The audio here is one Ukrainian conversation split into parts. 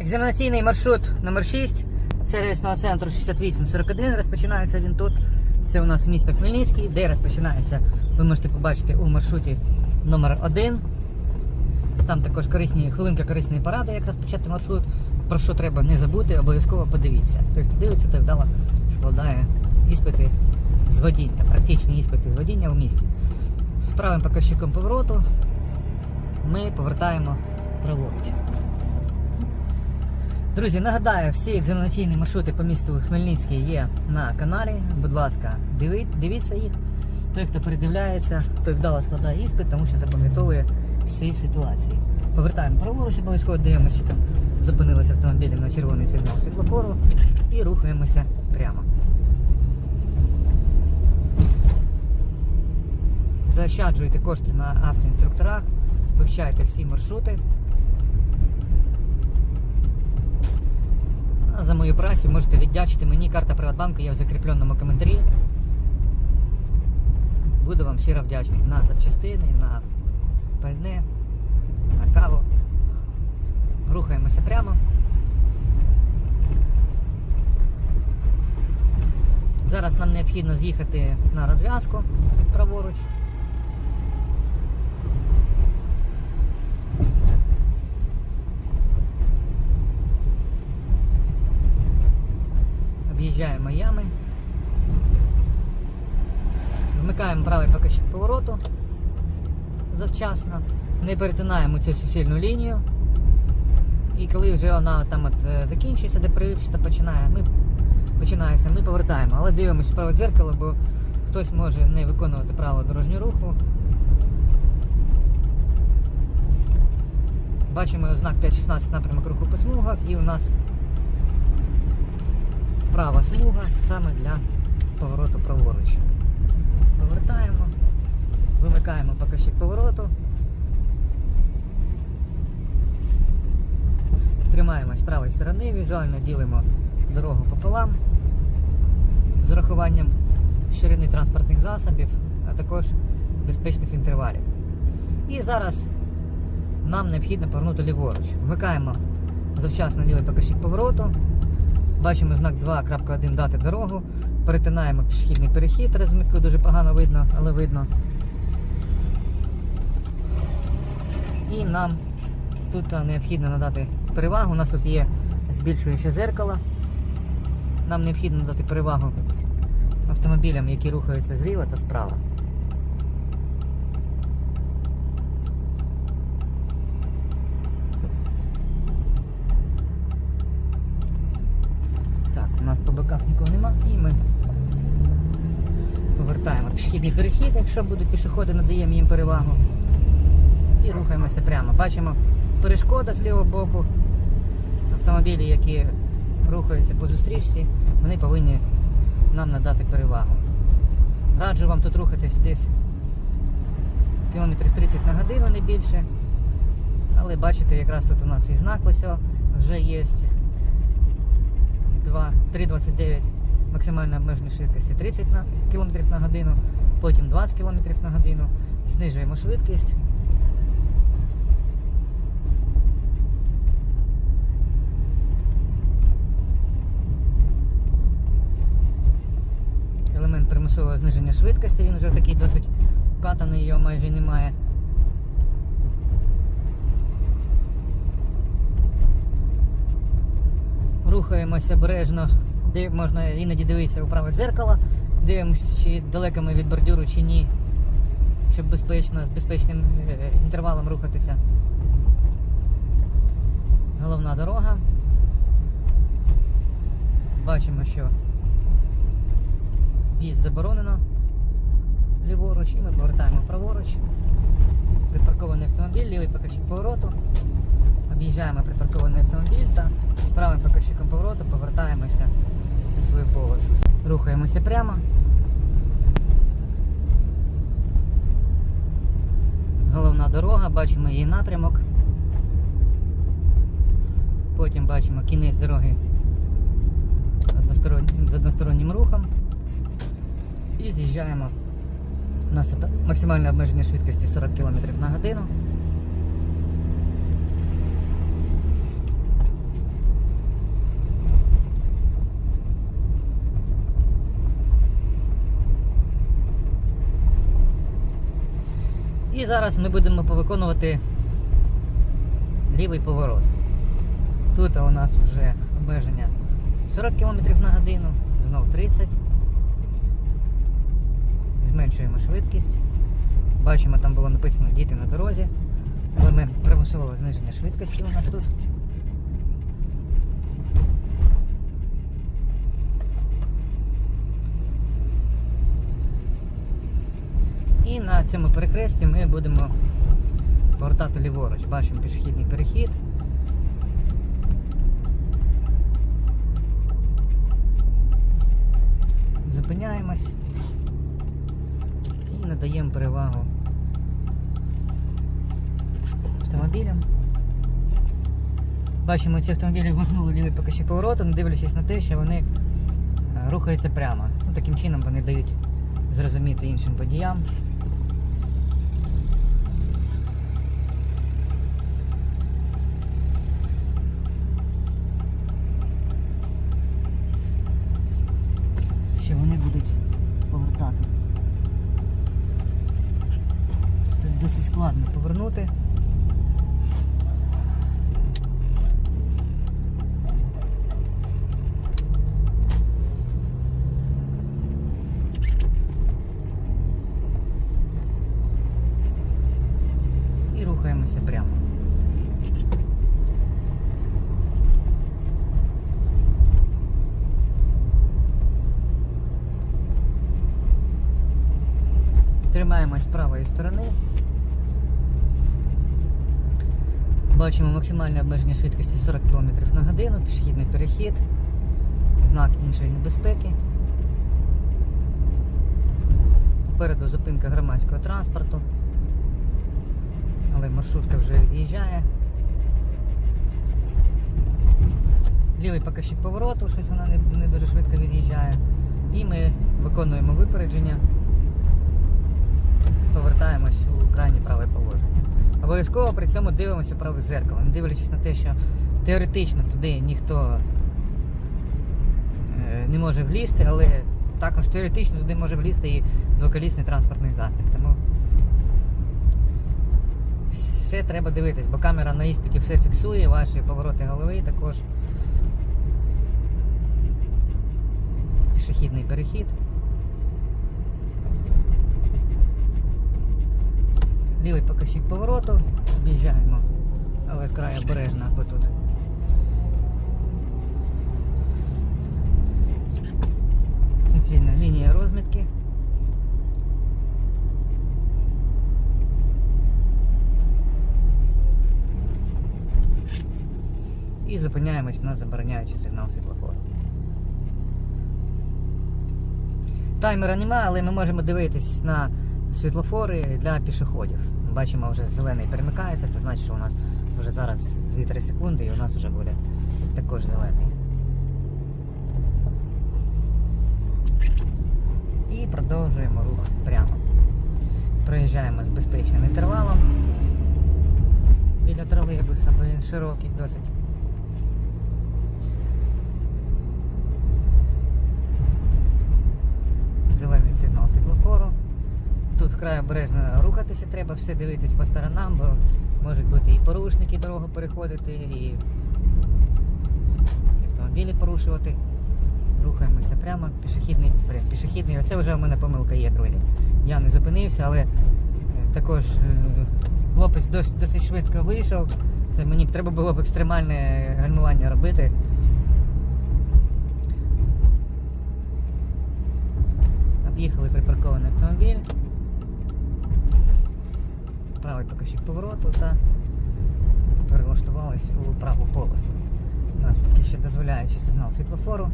Екзаменаційний маршрут номер 6 сервісного центру 6841. Розпочинається він тут. Це у нас місто Хмельницький, де розпочинається, ви можете побачити у маршруті номер 1 Там також корисні, хвилинка корисної поради, як розпочати маршрут. Про що треба не забути, обов'язково подивіться. Той, хто дивиться, той вдало складає іспити з водіння, практичні іспити з водіння у місті. З правим показчиком повороту ми повертаємо праворуч. Друзі, нагадаю, всі екзаменаційні маршрути по місту Хмельницький є на каналі. Будь ласка, дивіться їх. Той, хто передивляється, той вдало складає іспит, тому що запам'ятовує всі ситуації. Повертаємо праворуч, обов'язково дивимося, що там зупинилися автомобілі на червоний сигнал світлофору і рухаємося прямо. Заощаджуйте кошти на автоінструкторах, вивчайте всі маршрути. А за мою працю можете віддячити мені. Карта Приватбанку є в закріпленому коментарі. Буду вам щиро вдячний на запчастини, на пальне, на каву. Рухаємося прямо. Зараз нам необхідно з'їхати на розв'язку праворуч. Ями. Вмикаємо правий покажчик повороту завчасно. Не перетинаємо цю суцільну лінію. І коли вже вона там от е, закінчується, де прививчата починає, ми починається, ми повертаємо. Але дивимося праве дзеркало, бо хтось може не виконувати правила дорожнього руху. Бачимо знак 5.16 напрямок руху по смугах і у нас права смуга саме для повороту праворуч. Повертаємо, вимикаємо показчик повороту. Тримаємось правої сторони, візуально ділимо дорогу пополам з урахуванням ширини транспортних засобів, а також безпечних інтервалів. І зараз нам необхідно повернути ліворуч. Вмикаємо завчасно лівий показчик повороту. Бачимо знак 2.1 дати дорогу. Перетинаємо пішохідний перехід, розмітку дуже погано видно, але видно. І нам тут необхідно надати перевагу. У нас тут є збільшуюче зеркало. Нам необхідно надати перевагу автомобілям, які рухаються зліва та справа. Так, у нас по боках нікого нема і ми повертаємо пішохідний перехід, якщо будуть пішоходи, надаємо їм перевагу. І рухаємося прямо. Бачимо перешкода з лівого боку. Автомобілі, які рухаються по зустрічці, вони повинні нам надати перевагу. Раджу вам тут рухатись десь кілометрів 30 на годину, не більше. Але бачите, якраз тут у нас і знак ось вже є 2, 3,29 максимальна обмежена швидкості 30 на, км на годину, потім 20 км на годину. Знижуємо швидкість. Елемент примусового зниження швидкості, він вже такий досить катаний, його майже немає. Рухаємося обережно, де можна іноді дивитися у праве дзеркало, дивимося, чи далеко ми від бордюру чи ні, щоб безпечно, з безпечним е, інтервалом рухатися. Головна дорога. Бачимо, що в'їзд заборонено ліворуч і ми повертаємо праворуч. Припаркований автомобіль, лівий покажчик повороту. Об'їжджаємо припаркований автомобіль та з правим покажчиком повороту повертаємося на свою полосу. Рухаємося прямо. Головна дорога, бачимо її напрямок. Потім бачимо кінець дороги з одностороннім рухом. І з'їжджаємо на стата- максимальне обмеження швидкості 40 км на годину. І зараз ми будемо повиконувати лівий поворот. Тут у нас вже обмеження 40 км на годину, знов 30. Зменшуємо швидкість. Бачимо, там було написано діти на дорозі. але ми примусували зниження швидкості у нас тут. І на цьому перехресті ми будемо повертати ліворуч. Бачимо пішохідний перехід. Зупиняємось і надаємо перевагу автомобілям. Бачимо, ці автомобілі вмикнули лівий покажчик повороту, не дивлячись на те, що вони е, рухаються прямо. Ну, таким чином вони дають зрозуміти іншим водіям. Що вони будуть повертати. Тут досить складно повернути. І рухаємося прямо. Тримаємось з правої сторони. Бачимо максимальне обмеження швидкості 40 км на годину, пішохідний перехід, знак іншої небезпеки. Попереду зупинка громадського транспорту. Але маршрутка вже від'їжджає. Лівий покажчик повороту, щось вона не, не дуже швидко від'їжджає. І ми виконуємо випередження повертаємось у крайнє праве положення. Обов'язково при цьому дивимося у праве дзеркало, не дивлячись на те, що теоретично туди ніхто е, не може влізти, але також теоретично туди може влізти і двоколісний транспортний засіб. Тому все треба дивитись, бо камера на іспиті все фіксує, ваші повороти голови також. Пішохідний перехід. Лівий покажчик повороту, об'їжджаємо, але край обережно, бо тут. Суцільна лінія розмітки. І зупиняємось на забороняючий сигнал світлофору. Таймера немає, але ми можемо дивитись на світлофори для пішоходів. Бачимо, вже зелений перемикається, це значить, що у нас вже зараз 2-3 секунди і у нас вже буде також зелений. І продовжуємо рух прямо. Проїжджаємо з безпечним інтервалом. Біля тролейбуса, бо він широкий досить. Зелений сигнал світлофору. Тут вкрай обережно рухатися треба, все дивитись по сторонам, бо можуть бути і порушники дорогу переходити, і автомобілі порушувати. Рухаємося прямо, пішохідний, пішохідний, оце вже в мене помилка є, друзі. Я не зупинився, але е, також е, хлопець досить, досить швидко вийшов. Це мені треба було б екстремальне гальмування робити. Об'їхали припаркований автомобіль. Правий покажчик повороту та перелаштувались у праву полосу. У нас поки ще дозволяючий сигнал світлофору.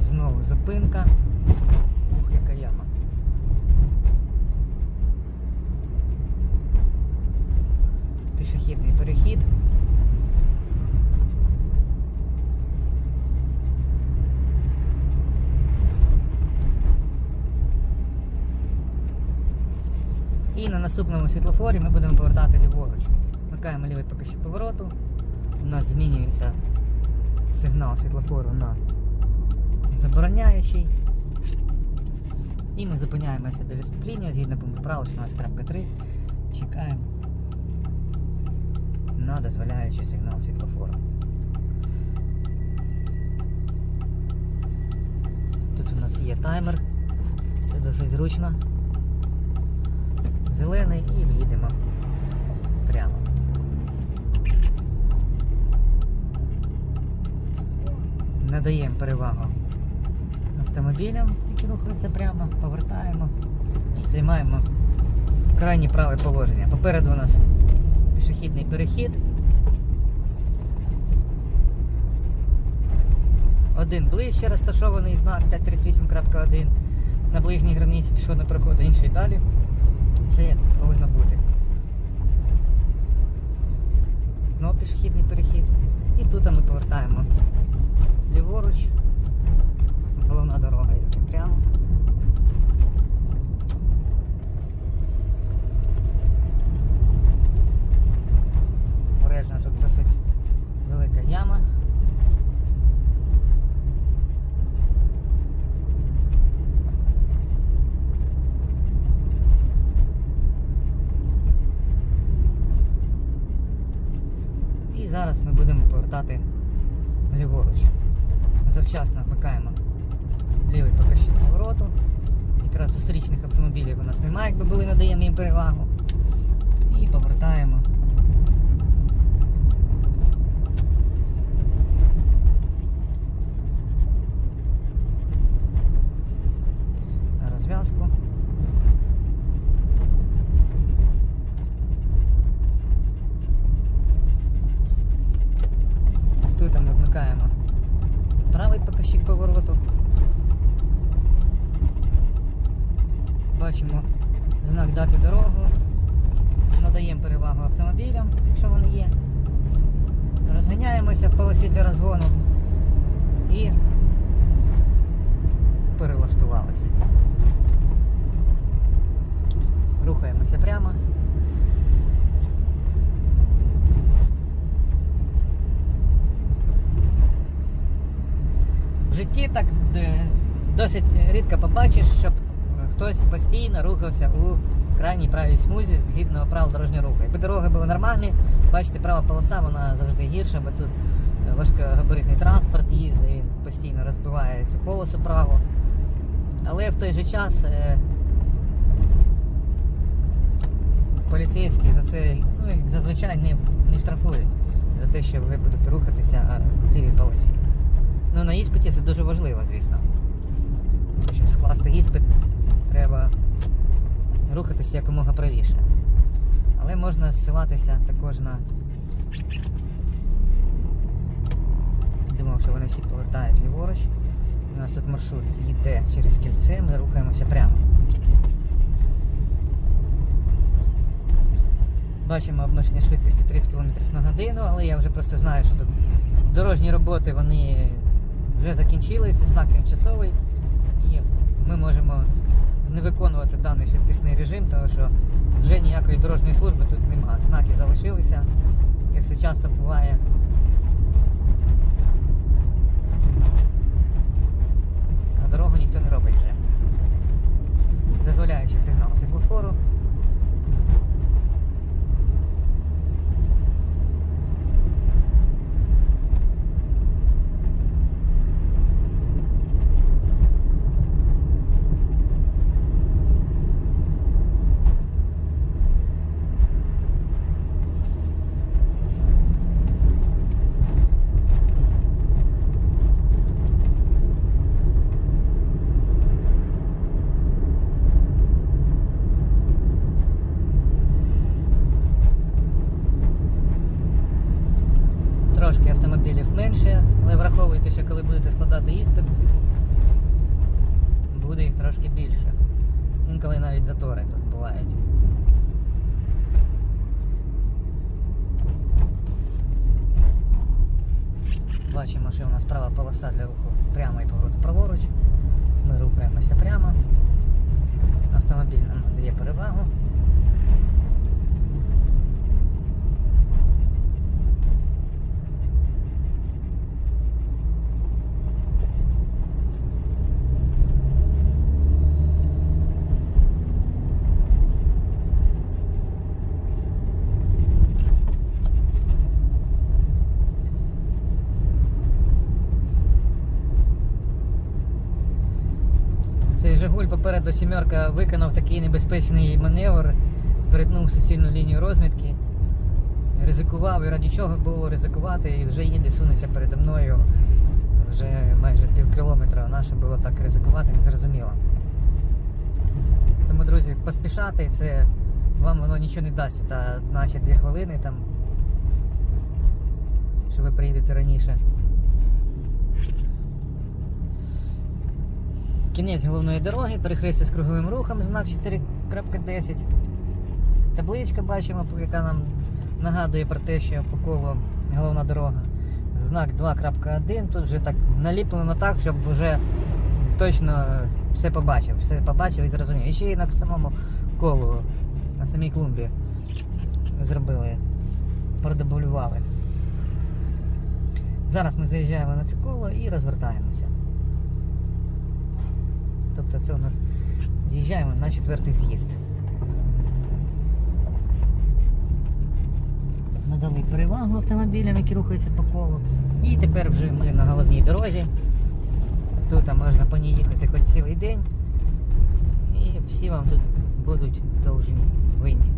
Знову зупинка. Ух, яка яма. Пішохідний перехід. І на наступному світлофорі ми будемо повертати ліворуч. Вмикаємо лівий покажчик повороту. У нас змінюється сигнал світлофору на забороняючий. І ми зупиняємося до відступлення згідно пункту правил 16.3. Чекаємо на дозволяючий сигнал світлофору. Тут у нас є таймер. Це досить зручно. Зелений і їдемо прямо. Надаємо перевагу автомобілям, які рухаються прямо, повертаємо і займаємо крайнє праве положення. Попереду у нас пішохідний перехід. Один ближче розташований знак 538.1 на ближній границі пішохідного переходу, інший далі. Як повинно бути. Знову пішохідний перехід. І тут ми повертаємо ліворуч. Головна дорога йде прямо. Обережно тут досить велика яма. І зараз ми будемо повертати ліворуч. Завчасно вмикаємо лівий покажчик повороту. Якраз зустрічних автомобілів у нас немає, якби були, надаємо їм перевагу. І повертаємо. На розв'язку. Тут ми вмикаємо правий покажчик повороту. Бачимо знак дати дорогу. Надаємо перевагу автомобілям, якщо вони є. Для розгону і перелаштувалися. Рухаємося прямо. В житті так досить рідко побачиш, щоб хтось постійно рухався у крайній правій смузі згідно правил дорожнього руху. Якби дороги були нормальні, бачите, права полоса вона завжди гірша, бо тут важкогабаритний транспорт їздить, він постійно розбиває цю полосу праву. Але в той же час е, поліцейські за це ну, зазвичай не, не штрафують за те, що ви будете рухатися в лівій полосі. Ну, на іспиті це дуже важливо, звісно. Щоб скласти іспит, треба рухатися якомога правіше. Але можна зсилатися також на. Що вони всі повертають ліворуч. У нас тут маршрут йде через кільце, ми рухаємося прямо. Бачимо обмеження швидкості 30 км на годину, але я вже просто знаю, що тут дорожні роботи вони вже закінчились, знак тимчасовий, і ми можемо не виконувати даний швидкісний режим, тому що вже ніякої дорожньої служби тут нема. Знаки залишилися, як це часто буває. А дорогу ніхто не робить вже. Дозволяючи сигнал світлофору. Трошки автомобілів менше, але враховуйте, що коли будете складати іспит, буде їх трошки більше. Інколи навіть затори тут бувають. Бачимо, що у нас права полоса для руху прямо і повороту праворуч. Ми рухаємося прямо. Автомобіль нам надає перевагу. Попереду сімерка виконав такий небезпечний маневр, перетнув суцільну лінію розмітки, ризикував і раді чого було ризикувати, і вже їде, сунеться передо мною вже майже пів кілометра. Наше було так ризикувати, не зрозуміло. Тому, друзі, поспішати це вам воно нічого не дасть, та наші дві хвилини там, що ви приїдете раніше. Кінець головної дороги, перехрестя з круговим рухом, знак 4.10. Табличка бачимо, яка нам нагадує про те, що по колу головна дорога. Знак 2.1. Тут вже так наліплено так, щоб вже точно все побачив. Все побачив і зрозумів. І ще й на самому колу, на самій клумбі зробили, продублювали. Зараз ми заїжджаємо на це коло і розвертаємося. Тобто це у нас з'їжджаємо на четвертий з'їзд. Надали перевагу автомобілям, які рухаються по колу. І тепер вже ми на головній дорозі. Тут можна по ній їхати хоч цілий день. І всі вам тут будуть должні, винні.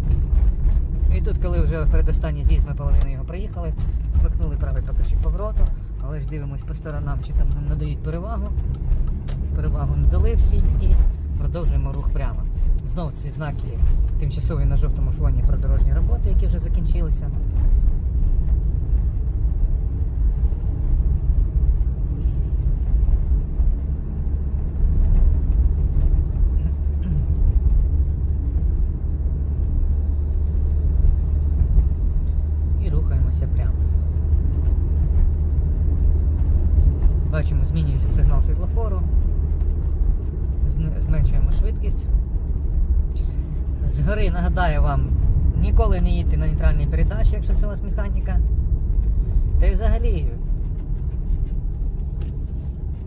І тут, коли вже передостанній з'їзд ми половину його проїхали, вмикнули правий покажчик повороту, але ж дивимось по сторонам, чи там нам надають перевагу. Перевагу не дали всі і продовжуємо рух прямо. Знову ці знаки тимчасові на жовтому фоні про дорожні роботи, які вже закінчилися. І рухаємося прямо. Бачимо, змінюється сигнал світлофору. Зн- Зменшуємо швидкість. Згори нагадаю вам, ніколи не їдьте на нейтральній передачі, якщо це у вас механіка. Та й взагалі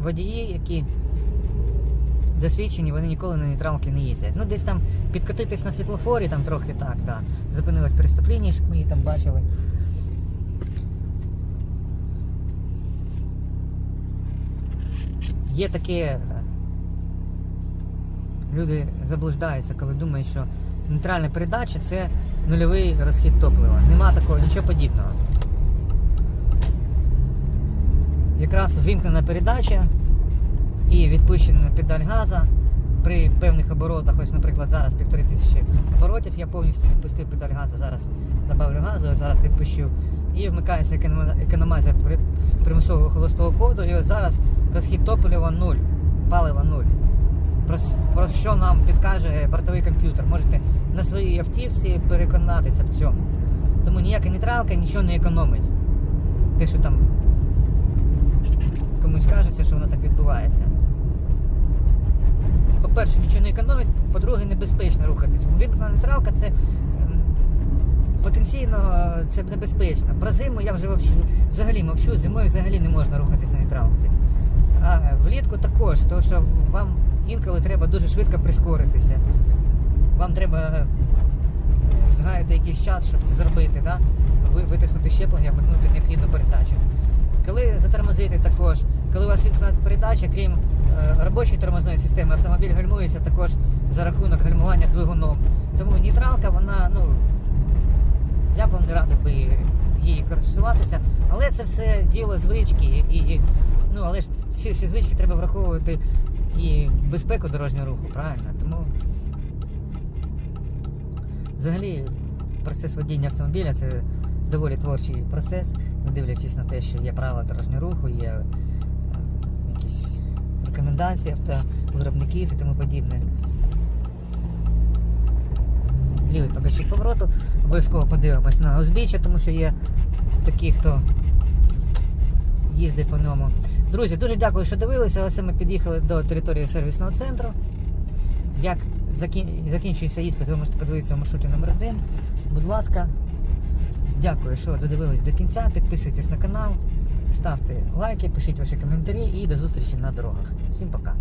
водії, які досвідчені, вони ніколи на нейтралки не їздять. Ну десь там підкотитись на світлофорі, там трохи так, да. Зупинилось переступлення, щоб ми її там бачили. Є таке. е, Люди заблуждаються, коли думають, що нейтральна передача це нульовий розхід топлива. Нема такого, нічого подібного. Якраз вимкнена передача і відпущена педаль газа при певних оборотах, ось, наприклад, зараз півтори тисячі оборотів, я повністю відпустив педаль газу, зараз добавлю газу, зараз відпущу. І вмикається економа- економайзер примусового холостого ходу. І ось зараз розхід топлива 0, палива 0. Про, про що нам підкаже бортовий комп'ютер. Можете на своїй автівці переконатися в цьому. Тому ніяка нейтралка нічого не економить. Те, що там комусь кажеться, що воно так відбувається. По-перше, нічого не економить, по-друге, небезпечно рухатись. Вимкнена нейтралка це потенційно е, це небезпечно. Про зиму я вже взагалі мовчу, зимою взагалі не можна рухатись на нейтралці. А влітку також, тому що вам інколи треба дуже швидко прискоритися. Вам треба е, згаяти якийсь час, щоб це зробити, да? Витиснути щеплення, вмикнути необхідну передачу. Коли затормозити також, коли у вас відкрита передача, крім е, робочої тормозної системи, автомобіль гальмується також за рахунок гальмування двигуном. Тому нейтралка, вона, ну, я б вам не радив би її користуватися, але це все діло звички і, і ну, але ж ці всі звички треба враховувати і безпеку дорожнього руху, правильно? Тому взагалі процес водіння автомобіля це доволі творчий процес, не дивлячись на те, що є правила дорожнього руху, є е, якісь рекомендації автовиробників і тому подібне. Лівий покажчик повороту. Обов'язково подивимось на узбіччя, тому що є такі, хто їздить по ньому. Друзі, дуже дякую, що дивилися. Ось ми під'їхали до території сервісного центру. Як закінчується іспит, ви можете подивитися в маршруті номер 1 Будь ласка, дякую, що додивились до кінця. Підписуйтесь на канал, ставте лайки, пишіть ваші коментарі і до зустрічі на дорогах. Всім пока.